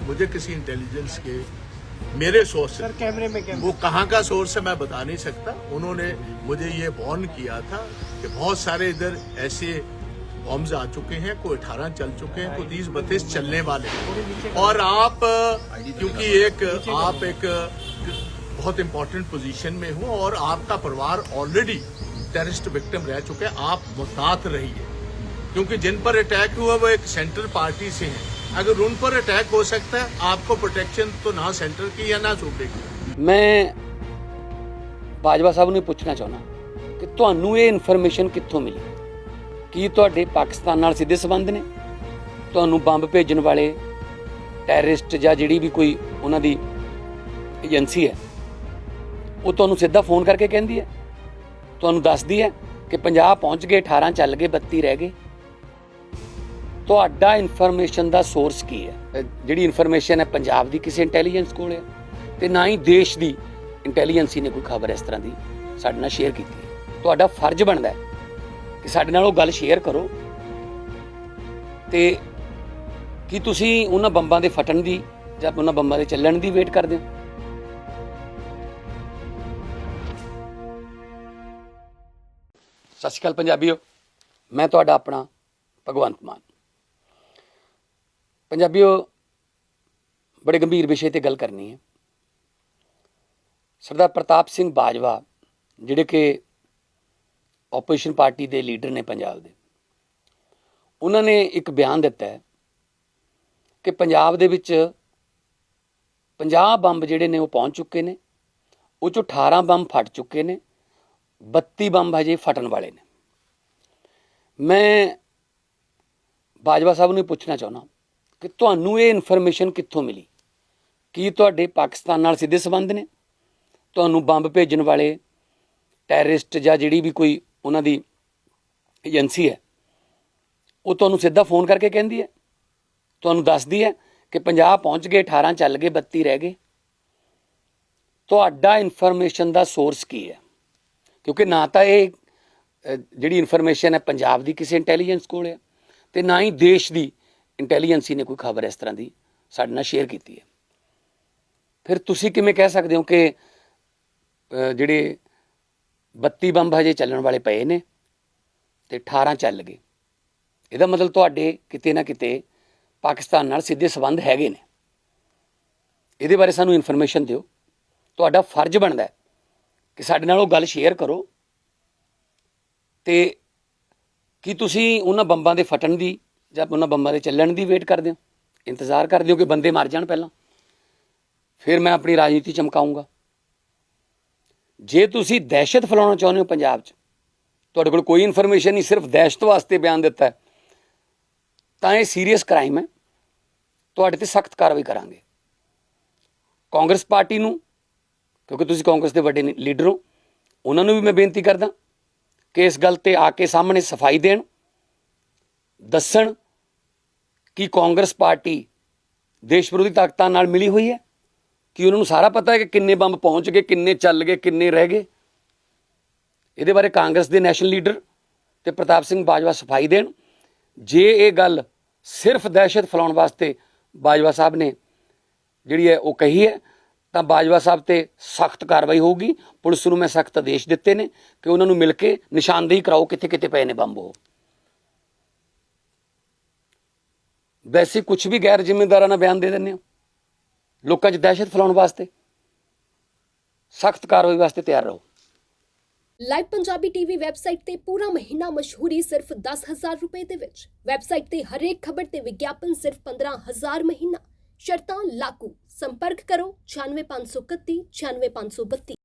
मुझे किसी इंटेलिजेंस के मेरे सोर्स सर कैमरे में कैमरे वो कहाँ का सोर्स है मैं बता नहीं सकता। उन्होंने मुझे ये वार्न किया था कि बहुत सारे इधर ऐसे बॉम्ब्स आ चुके हैं कोई अठारह चल चुके हैं कोई तीस बत्तीस चलने वाले हैं। और आप क्योंकि एक आप एक बहुत इंपॉर्टेंट पोजीशन में हो और आपका परिवार ऑलरेडी टेररिस्ट विक्टिम रह चुके हैं आप मुहतात रहिए। क्योंकि जिन पर अटैक हुआ वो एक सेंट्रल पार्टी से हैं। अगर उन पर अटैक हो सकता है आपको प्रोटेक्शन तो ना सेंटर की या ना सूबे की ਮੈਂ ਬਾਜਵਾ ਸਾਹਿਬ ਨੂੰ ਪੁੱਛਣਾ ਚਾਹੁੰਦਾ ਕਿ ਤੁਹਾਨੂੰ ਇਹ ਇਨਫੋਰਮੇਸ਼ਨ ਕਿੱਥੋਂ ਮਿਲੀ ਕੀ ਤੁਹਾਡੇ ਪਾਕਿਸਤਾਨ ਨਾਲ ਸਿੱਧੇ ਸੰਬੰਧ ਨੇ ਤੁਹਾਨੂੰ ਬੰਬ ਭੇਜਣ ਵਾਲੇ ਟੈਰਰਿਸਟ ਜਾਂ ਜਿਹੜੀ ਵੀ ਕੋਈ ਉਹਨਾਂ ਦੀ ਏਜੰਸੀ ਹੈ ਉਹ ਤੁਹਾਨੂੰ ਸਿੱਧਾ ਫੋਨ ਕਰਕੇ ਕਹਿੰਦੀ ਹੈ ਤੁਹਾਨੂੰ ਦੱਸਦੀ ਹੈ ਕਿ 50 ਪਹੁੰਚ ਗਏ 18 ਚੱਲ ਗਏ 32 ਰਹਿ ਗਏ ਤੁਹਾਡਾ ਇਨਫੋਰਮੇਸ਼ਨ ਦਾ ਸੋਰਸ ਕੀ ਹੈ? ਜਿਹੜੀ ਇਨਫੋਰਮੇਸ਼ਨ ਹੈ ਪੰਜਾਬ ਦੀ ਕਿਸੇ ਇੰਟੈਲੀਜੈਂਸ ਕੋਲ ਹੈ ਤੇ ਨਾ ਹੀ ਦੇਸ਼ ਦੀ ਇੰਟੈਲੀਜੈਂਸੀ ਨੇ ਕੋਈ ਖਬਰ ਇਸ ਤਰ੍ਹਾਂ ਦੀ ਸਾਡੇ ਨਾਲ ਸ਼ੇਅਰ ਕੀਤੀ ਹੈ। ਤੁਹਾਡਾ ਫਰਜ਼ ਬਣਦਾ ਹੈ ਕਿ ਸਾਡੇ ਨਾਲ ਉਹ ਗੱਲ ਸ਼ੇਅਰ ਕਰੋ। ਤੇ ਕੀ ਤੁਸੀਂ ਉਹਨਾਂ ਬੰਬਾਂ ਦੇ ਫਟਣ ਦੀ ਜਾਂ ਉਹਨਾਂ ਬੰਬਾਂ ਦੇ ਚੱਲਣ ਦੀ ਵੇਟ ਕਰਦੇ ਹੋ? ਸਤਿ ਸ਼੍ਰੀ ਅਕਾਲ ਪੰਜਾਬੀਓ, ਮੈਂ ਤੁਹਾਡਾ ਆਪਣਾ ਭਗਵੰਤ ਮਾਨ। ਪੰਜਾਬੀਓ, ਬੜੇ ਗੰਭੀਰ ਵਿਸ਼ੇ ਤੇ ਗੱਲ ਕਰਨੀ ਹੈ। ਸਰਦਾਰ ਪ੍ਰਤਾਪ ਸਿੰਘ ਬਾਜਵਾ, ਜਿਹੜੇ ਕਿ ਆਪੋਜੀਸ਼ਨ ਪਾਰਟੀ ਦੇ ਲੀਡਰ ਨੇ ਪੰਜਾਬ ਦੇ, ਉਹਨਾਂ ਨੇ ਇੱਕ ਬਿਆਨ ਦਿੱਤਾ ਹੈ ਕਿ ਪੰਜਾਬ ਦੇ ਵਿੱਚ 50 ਬੰਬ ਜਿਹੜੇ ਨੇ ਉਹ ਪਹੁੰਚ ਚੁੱਕੇ ਨੇ, ਉਹ ਚੋਂ 18 ਬੰਬ ਫਟ ਚੁੱਕੇ ਨੇ 32 ਬੰਬ ਹਜੇ ਫਟਣ ਵਾਲੇ ਨੇ। ਮੈਂ ਬਾਜਵਾ ਸਾਹਿਬ ਨੂੰ ਇਹ ਪੁੱਛਣਾ ਚਾਹੁੰਦਾ ਕਿ ਤੁਹਾਨੂੰ ਇਹ ਇਨਫੋਰਮੇਸ਼ਨ ਕਿੱਥੋਂ ਮਿਲੀ? ਕੀ ਤੁਹਾਡੇ ਪਾਕਿਸਤਾਨ ਨਾਲ ਸਿੱਧੇ ਸੰਬੰਧ ਨੇ? ਤੁਹਾਨੂੰ ਬੰਬ ਭੇਜਣ ਵਾਲੇ ਟੈਰਰਿਸਟ ਜਾਂ ਜਿਹੜੀ ਵੀ ਕੋਈ ਉਹਨਾਂ ਦੀ ਏਜੰਸੀ ਹੈ, ਉਹ ਤੁਹਾਨੂੰ ਸਿੱਧਾ ਫੋਨ ਕਰਕੇ ਕਹਿੰਦੀ ਹੈ? ਤੁਹਾਨੂੰ ਦੱਸਦੀ ਹੈ ਕਿ 50 ਪਹੁੰਚ ਗਏ 18 ਚੱਲ ਗਏ 32 ਰਹਿ ਗਏ? ਤੁਹਾਡਾ ਇਨਫੋਰਮੇਸ਼ਨ ਦਾ ਸੋਰਸ ਕੀ ਹੈ? ਕਿਉਂਕਿ ਨਾ ਤਾਂ ਇਹ ਜਿਹੜੀ ਇਨਫੋਰਮੇਸ਼ਨ ਹੈ, ਪੰਜਾਬ ਦੀ ਕਿਸੇ ਇੰਟੈਲੀਜੈਂਸ ਕੋਲ ਹੈ ਤੇ ਨਾ ਹੀ ਦੇਸ਼ ਦੀ ਇੰਟੈਲੀਜੈਂਸੀ ਨੇ ਕੋਈ ਖਬਰ ਇਸ ਤਰ੍ਹਾਂ ਦੀ। ਸਾਡੇ ਨਾਲ ਸ਼ੇਅਰ ਕੀਤੀ ਹੈ। ਫਿਰ ਤੁਸੀਂ ਕਿਵੇਂ ਕਹਿ ਸਕਦੇ ਹੋ ਕਿ ਜਿਹੜੇ 32 ਬੰਬ ਹਜੇ ਚੱਲਣ ਵਾਲੇ ਪਏ ਨੇ ਤੇ 18 ਚੱਲ ਗਏ। ਇਹਦਾ ਮਤਲਬ ਤੁਹਾਡੇ ਕਿਤੇ ਨਾ ਕਿਤੇ ਪਾਕਿਸਤਾਨ ਨਾਲ ਸਿੱਧੇ ਸੰਬੰਧ ਹੈਗੇ ਨੇ। ਇਹਦੇ ਬਾਰੇ ਸਾਨੂੰ ਇਨਫੋਰਮੇਸ਼ਨ ਦਿਓ। ਤੁਹਾਡਾ ਫਰਜ਼ ਬਣਦਾ ਕਿ ਸਾਡੇ ਨਾਲ ਉਹ ਗੱਲ ਸ਼ੇਅਰ ਕਰੋ। ਤੇ ਕੀ ਤੁਸੀਂ ਉਹਨਾਂ ਬੰਬਾਂ ਦੇ ਫਟਣ ਦੀ ਜਾਂ ਉਹਨਾਂ ਬੰਬਾਂ ਦੇ ਚੱਲਣ ਦੀ ਵੇਟ ਕਰਦੇ ਹੋ। ਇੰਤਜ਼ਾਰ ਕਰਦੇ ਹੋ ਕਿ ਬੰਦੇ ਮਰ ਜਾਣ ਪਹਿਲਾਂ। ਫਿਰ ਮੈਂ ਆਪਣੀ ਰਾਜਨੀਤੀ ਚਮਕਾਉਂਗਾ। ਜੇ ਤੁਸੀਂ ਦਹਿਸ਼ਤ ਫੈਲਾਉਣਾ ਚਾਹੁੰਦੇ ਹੋ ਪੰਜਾਬ 'ਚ, ਤੁਹਾਡੇ ਕੋਲ ਕੋਈ ਇਨਫੋਰਮੇਸ਼ਨ ਨਹੀਂ, ਸਿਰਫ ਦਹਿਸ਼ਤ ਵਾਸਤੇ ਬਿਆਨ ਦਿੱਤਾ ਤਾਂ ਇਹ ਸੀਰੀਅਸ ਕ੍ਰਾਈਮ ਹੈ। ਤੁਹਾਡੇ ਤੇ ਸਖਤ ਕਾਰਵਾਈ ਕਰਾਂਗੇ। ਕਾਂਗਰਸ ਪਾਰਟੀ ਨੂੰ, ਕਿਉਂਕਿ ਤੁਸੀਂ ਕਾਂਗਰਸ ਦੇ ਵੱਡੇ ਲੀਡਰ ਹੋ, ਉਹਨਾਂ ਨੂੰ ਵੀ ਮੈਂ ਬੇਨਤੀ ਕਰਦਾ ਕਿ ਇਸ ਗੱਲ ਤੇ ਆ ਕੇ ਸਾਹਮਣੇ ਸਫ਼ਾਈ ਦੇਣ। ਦੱਸਣ ਕਿ ਕਾਂਗਰਸ ਪਾਰਟੀ ਦੇਸ਼ ਵਿਰੋਧੀ ਤਾਕਤਾਂ ਨਾਲ ਮਿਲੀ ਹੋਈ ਹੈ, ਕਿ ਉਹਨਾਂ ਨੂੰ ਸਾਰਾ ਪਤਾ ਹੈ ਕਿ ਕਿੰਨੇ ਬੰਬ ਪਹੁੰਚ ਗਏ, ਕਿੰਨੇ ਚੱਲ ਗਏ, ਕਿੰਨੇ ਰਹਿ ਗਏ। ਇਹਦੇ ਬਾਰੇ ਕਾਂਗਰਸ ਦੇ ਨੈਸ਼ਨਲ ਲੀਡਰ ਤੇ ਪ੍ਰਤਾਪ ਸਿੰਘ ਬਾਜਵਾ ਸਫ਼ਾਈ ਦੇਣ। ਜੇ ਇਹ ਗੱਲ ਸਿਰਫ ਦਹਿਸ਼ਤ ਫੈਲਾਉਣ ਵਾਸਤੇ ਬਾਜਵਾ ਸਾਹਿਬ ਨੇ ਜਿਹੜੀ ਹੈ ਉਹ ਕਹੀ ਹੈ, ਤਾਂ ਬਾਜਵਾ ਸਾਹਿਬ ਤੇ ਸਖਤ ਕਾਰਵਾਈ ਹੋਊਗੀ। ਪੁਲਿਸ ਨੂੰ ਮੈਂ ਸਖਤ ਆਦੇਸ਼ ਦਿੱਤੇ ਨੇ ਕਿ ਉਹਨਾਂ ਨੂੰ ਮਿਲ ਕੇ ਨਿਸ਼ਾਨਦੇਹੀ ਕਰਾਓ ਕਿੱਥੇ ਕਿੱਥੇ ਪਏ ਨੇ ਬੰਬ ਉਹ। ਵੈਸੇ ਕੁਝ ਵੀ ਗੈਰ ਜ਼ਿੰਮੇਦਾਰਾਂ ਬਿਆਨ ਦੇ ਦਿੰਦੇ ਹੋ? ਲੋਕਾਂ 'ਚ ਦਹਿਸ਼ਤ ਫੈਲਾਉਣ ਵਾਸਤੇ? ਸਖਤ ਕਾਰਵਾਈ ਵਾਸਤੇ ਤਿਆਰ ਰਹੋ। ਲਾਈਵ ਪੰਜਾਬੀ ਟੀਵੀ ਵੈਬਸਾਈਟ ਤੇ ਪੂਰਾ ਮਹੀਨਾ ਮਸ਼ਹੂਰੀ ਸਿਰਫ 10000 ਰੁਪਏ ਦੇ ਵਿੱਚ। ਵੈਬਸਾਈਟ ਤੇ ਹਰੇਕ ਖਬਰ ਤੇ ਵਿਗਿਆਪਨ ਸਿਰਫ 15000 ਮਹੀਨਾ। ਸ਼ਰਤਾਂ ਲਾਗੂ। ਸੰਪਰਕ ਕਰੋ 96531 96532